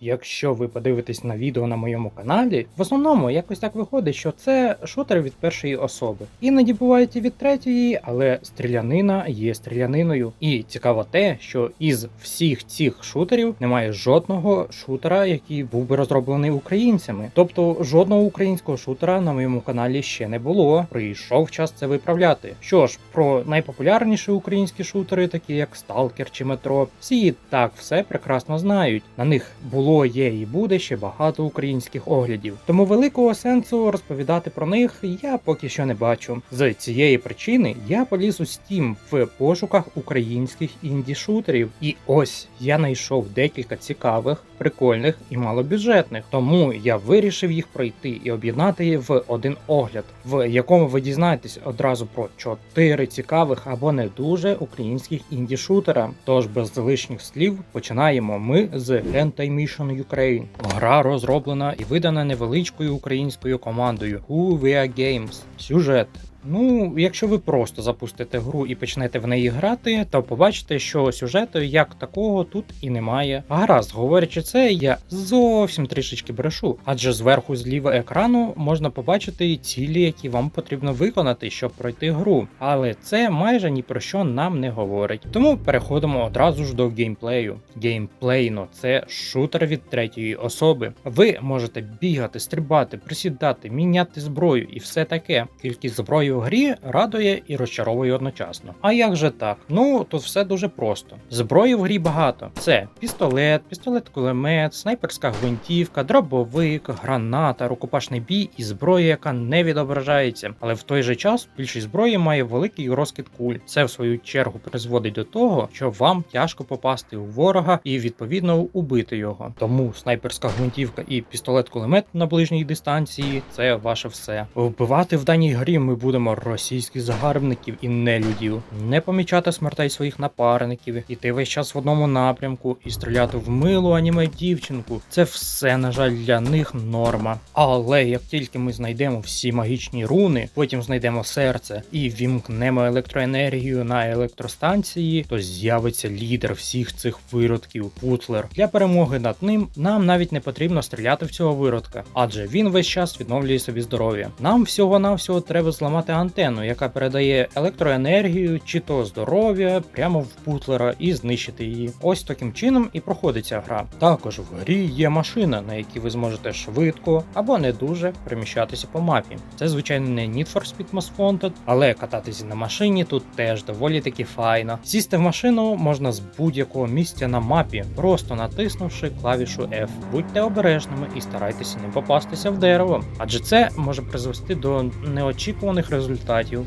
Якщо ви подивитесь на відео на моєму каналі, в основному якось так виходить, що це шутер від першої особи. Іноді бувають і від третьої, але стрілянина є стріляниною. І цікаво те, що із всіх цих шутерів немає жодного шутера, який був би розроблений українцями. Тобто жодного українського шутера на моєму каналі ще не було. Прийшов час це виправляти. Що ж, про найпопулярніші українські шутери, такі як Stalker чи Метро, всі і так все прекрасно знають. На них було, є і буде ще багато українських оглядів. Тому великого сенсу розповідати про них я поки що не бачу. З цієї причини я поліз у Steam в пошуках українських інді-шутерів. І ось я знайшов декілька цікавих, прикольних і малобюджетних. Тому я вирішив їх пройти і об'єднати в один огляд, в якому ви дізнаєтесь одразу про чотири цікавих або не дуже українських інді-шутера. Тож без лишніх слів починаємо ми з Hentai Ukraine. Гра розроблена і видана невеличкою українською командою Huvia Games. Сюжет. Ну, якщо ви просто запустите гру і почнете в неї грати, то побачите, що сюжету як такого тут і немає. Гаразд, говорячи це, я зовсім трішечки брешу, адже зверху зліва екрану можна побачити цілі, які вам потрібно виконати, щоб пройти гру. Але це майже ні про що нам не говорить. Тому переходимо одразу ж до геймплею. Геймплейно це шутер від третьої особи. Ви можете бігати, стрибати, присідати, міняти зброю і все таке. Кількість зброї в грі радує і розчаровує одночасно. А як же так? Ну тут все дуже просто. Зброї в грі багато: це пістолет, пістолет-кулемет, снайперська гвинтівка, дробовик, граната, рукопашний бій і зброя, яка не відображається. Але в той же час більшість зброї має великий розкид куль. Це в свою чергу призводить до того, що вам тяжко попасти у ворога і відповідно убити його. Тому снайперська гвинтівка і пістолет-кулемет на ближній дистанції це ваше все. Вбивати в даній грі ми будемо російських загарбників і нелюдів, не помічати смертей своїх напарників, іти весь час в одному напрямку і стріляти в милу аніме дівчинку. Це все, на жаль, для них норма. Але як тільки ми знайдемо всі магічні руни, потім знайдемо серце і вімкнемо електроенергію на електростанції, то з'явиться лідер всіх цих виродків Путлер. Для перемоги над ним нам навіть не потрібно стріляти в цього виродка, адже він весь час відновлює собі здоров'я. Нам всього-навсього треба зламати антенну, яка передає електроенергію чи то здоров'я прямо в Путлера і знищити її. Ось таким чином і проходить ця гра. Також в грі є машина, на якій ви зможете швидко або не дуже переміщатися по мапі. Це звичайно не Need for Speed Most Wanted, але кататися на машині тут теж доволі таки файно. Сісти в машину можна з будь-якого місця на мапі, просто натиснувши клавішу F. Будьте обережними і старайтеся не попастися в дерево, адже це може призвести до неочікуваних результатів.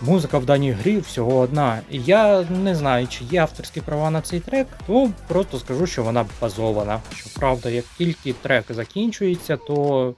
Музика в даній грі всього одна. Я не знаю, чи є авторські права на цей трек, то просто скажу, що вона базована. Щоправда, як тільки трек закінчується, то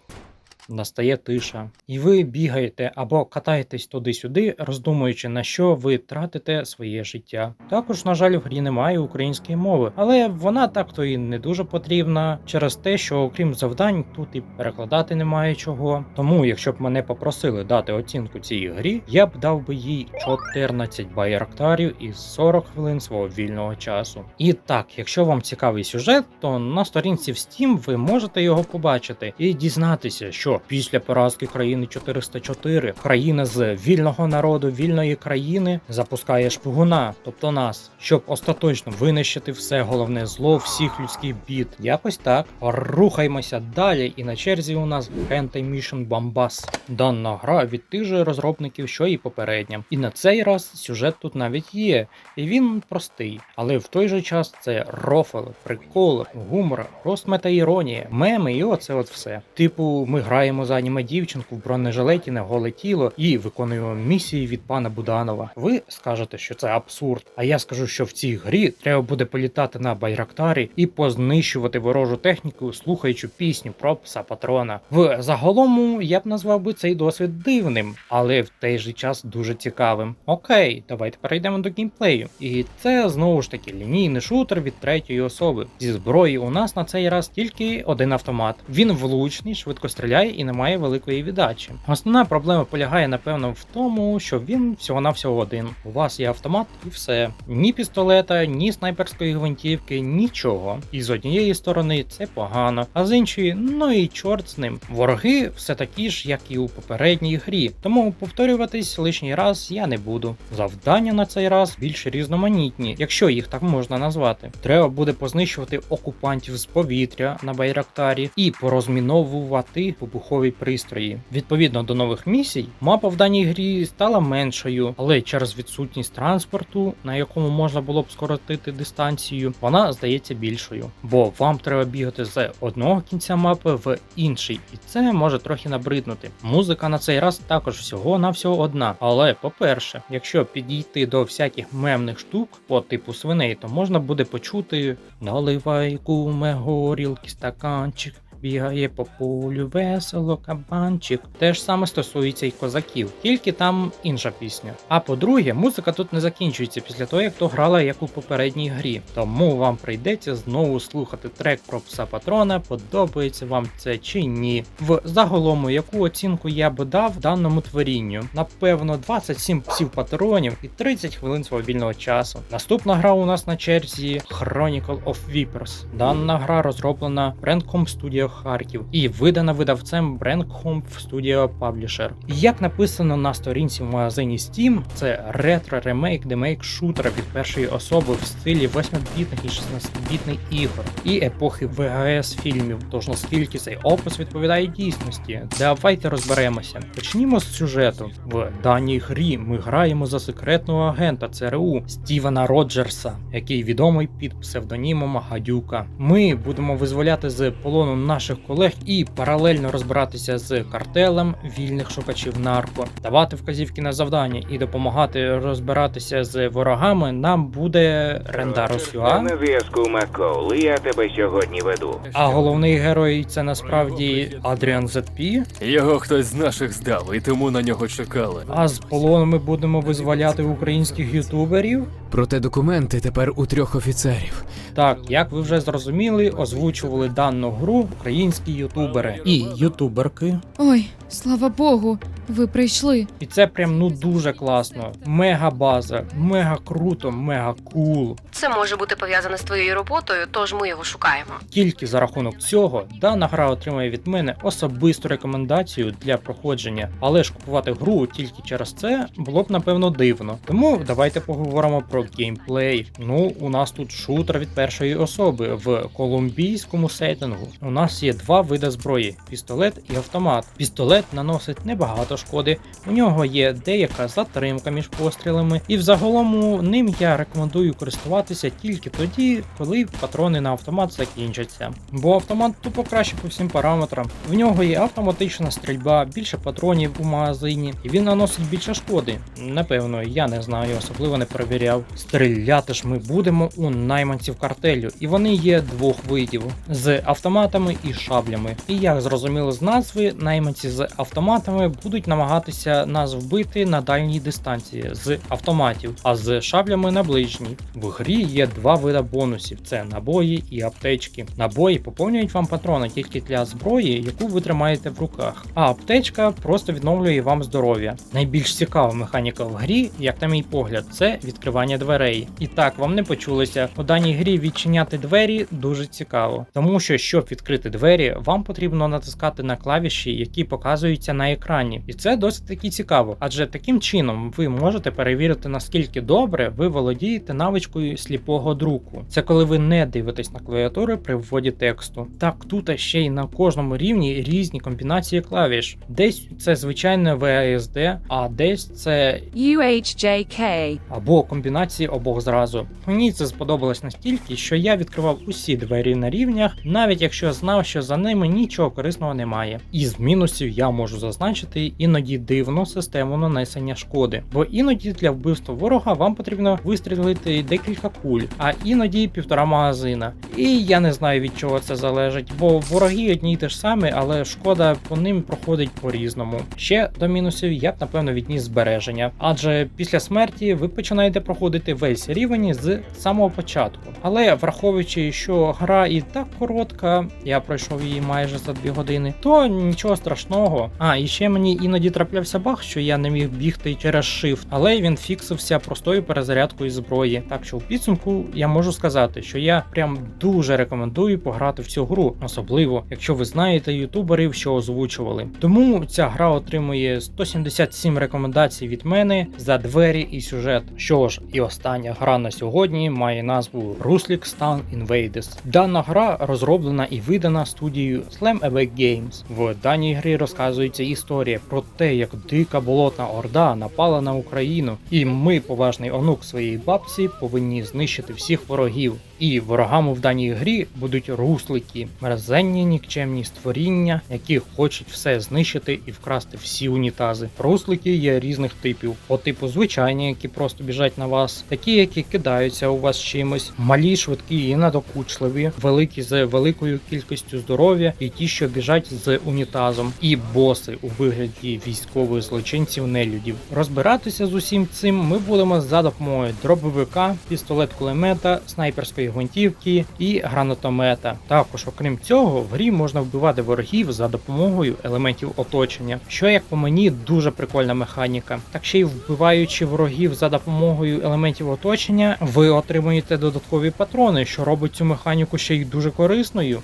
настає тиша. І ви бігаєте або катаєтесь туди-сюди, роздумуючи, на що ви тратите своє життя. Також, на жаль, в грі немає української мови, але вона так-то і не дуже потрібна через те, що окрім завдань тут і перекладати немає чого. Тому, якщо б мене попросили дати оцінку цій грі, я б дав би їй 14 байрактарів і 40 хвилин свого вільного часу. І так, якщо вам цікавий сюжет, то на сторінці в Steam ви можете його побачити і дізнатися, що після поразки країни 404 країна з вільного народу вільної країни запускає шпигуна, тобто нас, щоб остаточно винищити все головне зло всіх людських бід. Якось так. Рухаємося далі, і на черзі у нас Hentai Mission Bombas. Дана гра від тих же розробників, що і попередня. І на цей раз сюжет тут навіть є, і він простий, але в той же час це рофл, прикол, гумор, розмета іронія, меми і оце от все. Типу, ми граємо за аніме дівчинку в бронежилеті на голе тіло і виконуємо місії від пана Буданова. Ви скажете, що це абсурд. А я скажу, що в цій грі треба буде політати на байрактарі і познищувати ворожу техніку, слухаючи пісню про пса патрона. В загалому я б назвав би цей досвід дивним, але в той же час дуже цікавим. Окей, давайте перейдемо до геймплею. І це знову ж таки лінійний шутер від третьої особи. Зі зброї у нас на цей раз тільки один автомат. Він влучний, швидко стріляє і немає великої віддачі. Основна проблема полягає, напевно, в тому, що він всього-навсього один. У вас є автомат і все. Ні пістолета, ні снайперської гвинтівки, нічого. І з однієї сторони це погано, а з іншої, ну і чорт з ним. Вороги все такі ж, як і у попередній грі, тому повторюватись лишній раз я не буду. Завдання на цей раз більш різноманітні, якщо їх так можна назвати. Треба буде познищувати окупантів з повітря на Байрактарі і порозміновувати вибухові пристрої. Відповідно до нових місій, мапа в даній грі стала меншою, але через відсутність транспорту, на якому можна було б скоротити дистанцію, вона здається більшою. Бо вам треба бігати з одного кінця мапи в інший, і це може трохи набриднути. Музика на цей раз також всього навсього одна. Але по-перше, якщо підійти до всяких мемних штук по типу свиней, то можна буде почути наливай куме горілки стаканчик. Бігає по полю весело кабанчик. Те ж саме стосується й козаків, тільки там інша пісня. А по-друге, музика тут не закінчується після того, як то грала як у попередній грі. Тому вам прийдеться знову слухати трек про пса патрона, подобається вам це чи ні. В загалому, яку оцінку я би дав даному творінню? Напевно, 27 псів патронів і 30 хвилин свобільного часу. Наступна гра у нас на черзі Chronicle of Vipers. Дана гра розроблена Brandcom Studio Харків і видана видавцем Brandcom Studio Publisher. Як написано на сторінці в магазині Steam, це ретро ремейк демейк шутера від першої особи в стилі 8-бітних і 16-бітних ігор і епохи ВГС фільмів. Тож наскільки цей опис відповідає дійсності, давайте розберемося. Почнімо з сюжету. В даній грі ми граємо за секретного агента ЦРУ Стівена Роджерса, який відомий під псевдонімом Гадюка. Ми будемо визволяти з полону наших колег і паралельно розбиратися з картелем вільних шукачів нарко, давати вказівки на завдання і допомагати розбиратися з ворогами. Нам буде Рендарос Юа. на зв'язку Маккоул, я тебе сьогодні веду. А головний герой це насправді Адріан ZP. Його хтось з наших здав, і тому на нього чекали. А з полону ми будемо визволяти українських ютуберів. Проте документи тепер у трьох офіцерів. Так, як ви вже зрозуміли, озвучували дану гру українські ютубери і ютуберки. Ой, слава Богу, ви прийшли. І це прям ну дуже класно. Мега база, мега круто, мега кул. Це може бути пов'язане з твоєю роботою, тож ми його шукаємо. Тільки за рахунок цього дана гра отримає від мене особисту рекомендацію для проходження, але ж купувати гру тільки через це було б напевно дивно. Тому давайте поговоримо про геймплей. Ну, у нас тут шутер від першої особи в колумбійському сеттингу. У нас є два види зброї: пістолет і автомат. Пістолет наносить небагато шкоди, у нього є деяка затримка між пострілами, і взагалом ним я рекомендую користуватися тільки тоді, коли патрони на автомат закінчаться. Бо автомат тупо краще по всім параметрам. В нього є автоматична стрільба, більше патронів у магазині, і він наносить більше шкоди. Напевно, я не знаю, особливо не перевіряв. Стріляти ж ми будемо у найманців картелю, і вони є двох видів з автоматами і шаблями. І як зрозуміло з назви, найманці з автоматами будуть намагатися нас вбити на дальній дистанції з автоматів, а з шаблями на ближній. В грі є два вида бонусів: це набої і аптечки. Набої поповнюють вам патрони тільки для зброї, яку ви тримаєте в руках. А аптечка просто відновлює вам здоров'я. Найбільш цікава механіка в грі, як на мій погляд, це відкривання дверей. І так, вам не почулося. У даній грі відчиняти двері дуже цікаво, тому що щоб відкрити двері, вам потрібно натискати на клавіші, які показуються на екрані. І це досить таки цікаво, адже таким чином ви можете перевірити наскільки добре ви володієте навичкою сліпого друку. Це коли ви не дивитесь на клавіатури при вводі тексту. Так тут ще й на кожному рівні різні комбінації клавіш. Десь це звичайне VASD, а десь це UHJK. або комбінації обох зразу. Мені це сподобалось настільки, що я відкривав усі двері на рівнях, навіть якщо знав, що за ними нічого корисного немає. Із мінусів я можу зазначити іноді дивну систему нанесення шкоди, бо іноді для вбивства ворога вам потрібно вистрілити декілька куль, а іноді півтора магазина. І я не знаю від чого це залежить, бо вороги одні й те ж самі, але шкода по ним проходить по-різному. Ще до мінусів я б напевно відніс збереження, адже після смерті ви починаєте проходити весь рівень з самого початку. Але враховуючи, що гра і так коротка, я пройшов її майже за 2 години, то нічого страшного. А і ще мені іноді траплявся баг, що я не міг бігти через shift, але він фіксився простою перезарядкою зброї. Так що у підсумку я можу сказати, що я прям дуже рекомендую пограти в цю гру, особливо якщо ви знаєте ютуберів, що озвучували. Тому ця гра отримує 177 рекомендацій від мене за двері і сюжет. Що ж, і остання гра на сьогодні має назву Ruslik Stan Invaders. Дана гра розроблена і видана студією Slam Awake Games. В даній грі розказується історія про те, як дика болотна орда напала на Україну, і ми, поважний онук своєї бабці, повинні знищити всіх ворогів. І ворогами в даній грі будуть руслики, мерзенні нікчемні створіння, які хочуть все знищити і вкрасти всі унітази. Руслики є різних типів: по типу звичайні, які просто біжать на вас, такі, які кидаються у вас чимось, малі, швидкі і надокучливі, великі з великою кількістю здоров'я, і ті, що біжать з унітазом, і боси у вигляді військових злочинців нелюдів. Розбиратися з усім цим ми будемо за допомогою дробовика, пістолет кулемета, снайперської гвинтівки і гранатомета. Також, окрім цього, в грі можна вбивати ворогів за допомогою елементів оточення, що як по мені дуже прикольна механіка. Так ще й вбиваючи ворогів за допомогою елементів оточення, ви отримуєте додаткові патрони, що робить цю механіку ще й дуже корисною.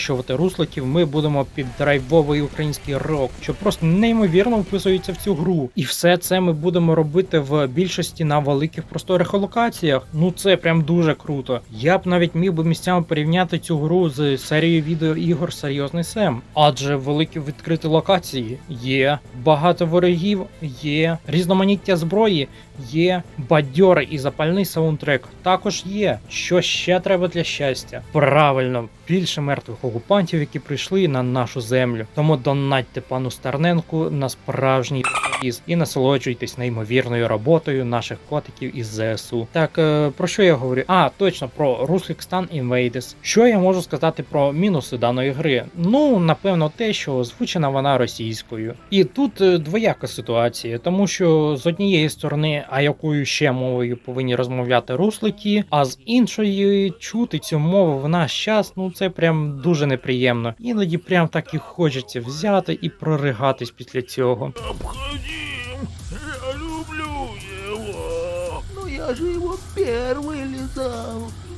Винищувати русликів ми будемо під драйвовий український рок, що просто неймовірно вписується в цю гру. І все це ми будемо робити в більшості на великих просторих локаціях. Ну це прям дуже круто. Я б навіть міг би місцями порівняти цю гру з серією відеоігор Серйозний Сем. Адже великі відкриті локації є, багато ворогів є, різноманіття зброї є, бадьорий і запальний саундтрек також є. Що ще треба для щастя? Правильно, більше мертвих окупантів, які прийшли на нашу землю. Тому донатьте пану Старненку на справжній із і насолоджуйтесь неймовірною роботою наших котиків із ЗСУ. Так е, про що я говорю? А, точно про Ruslikstan Invaders. Що я можу сказати про мінуси даної гри? Ну, напевно, те, що озвучена вона російською. І тут е, двояка ситуація, тому що з однієї сторони, а якою ще мовою повинні розмовляти руслики, а з іншої чути цю мову в наш час, ну це прям дуже неприємно. Іноді прям так і хочеться взяти і проригатись після цього. Обходим! Его! Но я же его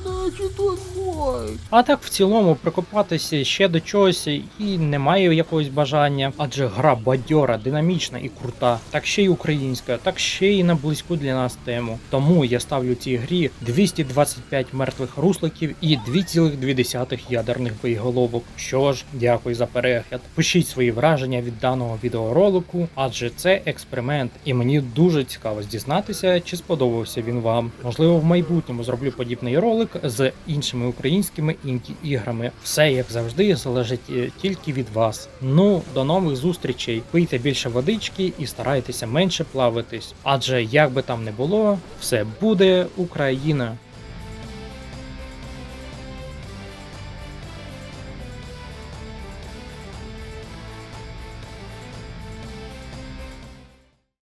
лизал, значит мой. А так в цілому прикопатися ще до чогось і немає якогось бажання, адже гра бадьора, динамічна і крута, так ще й українська, так ще й на близьку для нас тему. Тому я ставлю цій грі 225 мертвих русликів і 2,2 ядерних боєголовок. Що ж, дякую за перегляд. Пишіть свої враження від даного відеоролику, адже це експеримент, і мені дуже цікаво дізнатися, чи сподобався він вам. Можливо, в майбутньому зроблю подібний ролик з іншими українськими інді-іграми. Все як завжди залежить е, тільки від вас. Ну, до нових зустрічей. Пийте більше водички і старайтеся менше плаватись. Адже як би там не було, все буде Україна.